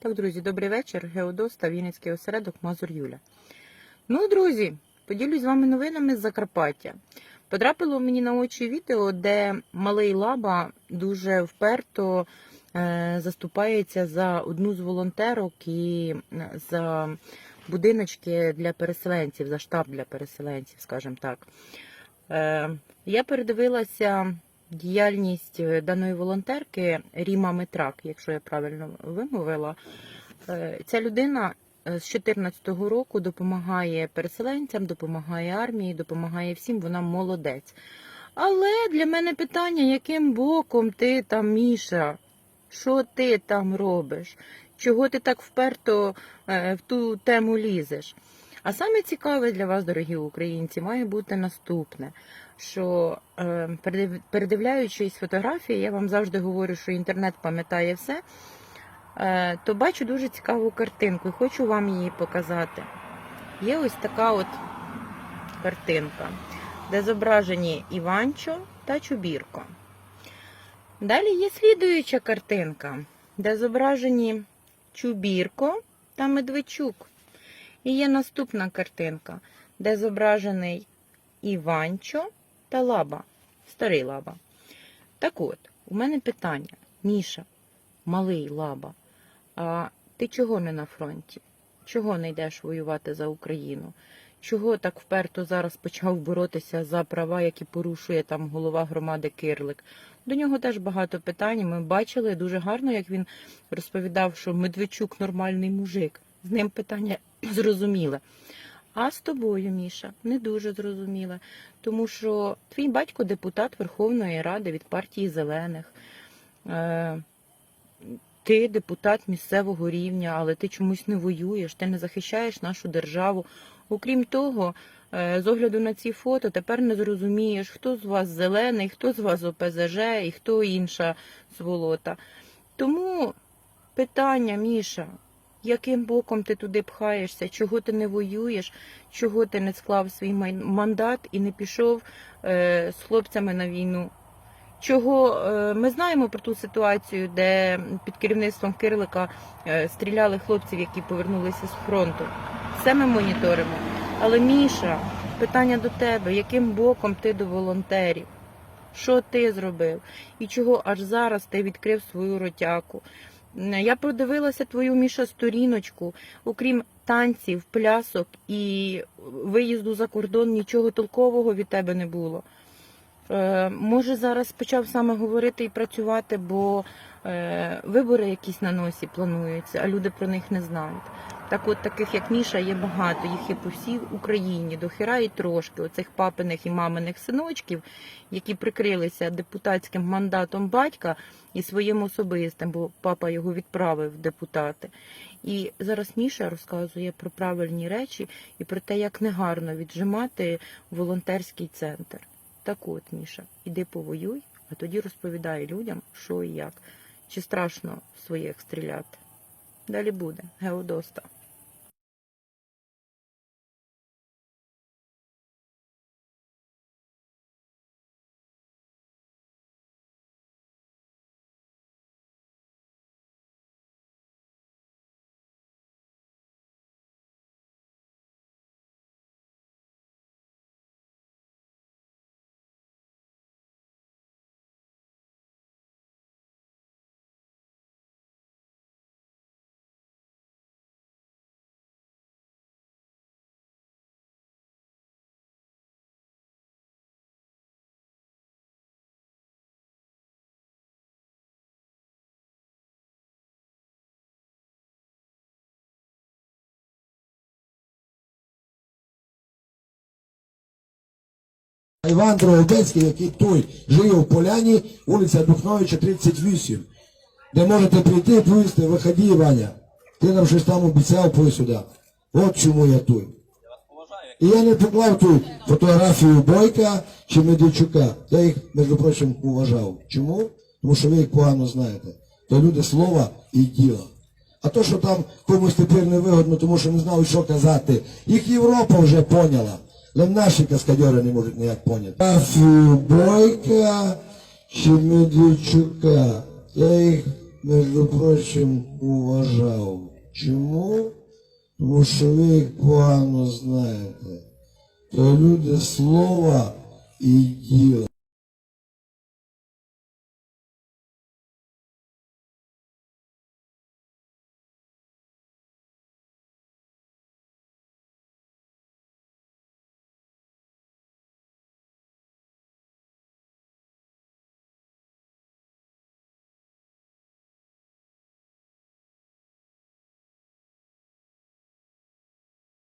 Так, друзі, добрий вечір. Геодос та Вінницький осередок Мазур Юля. Ну, друзі, поділюсь з вами новинами з Закарпаття. Потрапило мені на очі відео, де малий лаба дуже вперто е, заступається за одну з волонтерок і за будиночки для переселенців, за штаб для переселенців, скажімо так. Е, я передивилася діяльність е, даної волонтерки Ріма Митрак, якщо я правильно вимовила. Е, Ця людина е, з 2014 року допомагає переселенцям, допомагає армії, допомагає всім. Вона молодець. Але для мене питання, яким боком ти там, Міша? Що ти там робиш? Чого ти так вперто в ту тему лізеш? А саме цікаве для вас, дорогі українці, має бути наступне: що е, передивляючись фотографії, я вам завжди говорю, що інтернет пам'ятає все. Е, то бачу дуже цікаву картинку і хочу вам її показати. Є ось така от картинка, де зображені Іванчо та Чубірко. Далі є слідуюча картинка, де зображені Чубірко та Медведчук. І є наступна картинка, де зображений Іванчо та Лаба, старий Лаба. Так от, у мене питання. Міша, малий Лаба, а ти чого не на фронті? Чого не йдеш воювати за Україну? Чого так вперто зараз почав боротися за права, які порушує там голова громади Кирлик? До нього теж багато питань. Ми бачили дуже гарно, як він розповідав, що Медведчук нормальний мужик. З ним питання зрозуміле. А з тобою, Міша, не дуже зрозуміле, тому що твій батько депутат Верховної Ради від партії Зелених. Е, ти депутат місцевого рівня, але ти чомусь не воюєш, ти не захищаєш нашу державу. Окрім того, е, з огляду на ці фото, тепер не зрозумієш, хто з вас зелений, хто з вас ОПЗЖ і хто інша сволота. Тому питання, Міша, яким боком ти туди пхаєшся, чого ти не воюєш, чого ти не склав свій мандат і не пішов е, з хлопцями на війну? Чого е, ми знаємо про ту ситуацію, де під керівництвом Кирлика е, стріляли хлопців, які повернулися з фронту. Все ми моніторимо. Але Міша, питання до тебе: яким боком ти до волонтерів? Що ти зробив? І чого аж зараз ти відкрив свою ротяку? М, Я продивилася твою Міша сторіночку, окрім танців, плясок і виїзду за кордон, нічого толкового від тебе не було. Е, може, зараз почав саме говорити і працювати, бо е, вибори якісь на носі плануються, а люди про них не знають. Так от таких, як Міша, є багато, їх є по всій Україні, до хіра і трошки, оцих папиних і маминих синочків, які прикрилися депутатським мандатом батька і своїм особистим, бо папа його відправив в депутати. І зараз Міша розказує про правильні речі і про те, як негарно віджимати волонтерський центр. Так от, Міша, іди повоюй, а тоді розповідай людям, що і як. Чи страшно своїх стріляти. Далі буде. Геодоста. Іван Дрогобецький, який той живе в Поляні, вулиця Духновича, 38, де можете прийти, повісти, виходи, Іваня. Ти нам щось там обіцяв, пой сюди. От чому я тут. І я не поклав ту фотографію Бойка чи Медведчука. Я їх, між прочим, уважав. Чому? Тому що ви їх погано знаєте. То люди слова і діла. А то, що там комусь тепер не вигодно, тому що не знають, що казати, їх Європа вже поняла. Але наші каскадери не можуть ніяк поняти. Фотографію Бойка чи Медведчука. Я їх між прочим, уважав. Чому? Тому що ви їх погано знаєте. То люди слова і діла.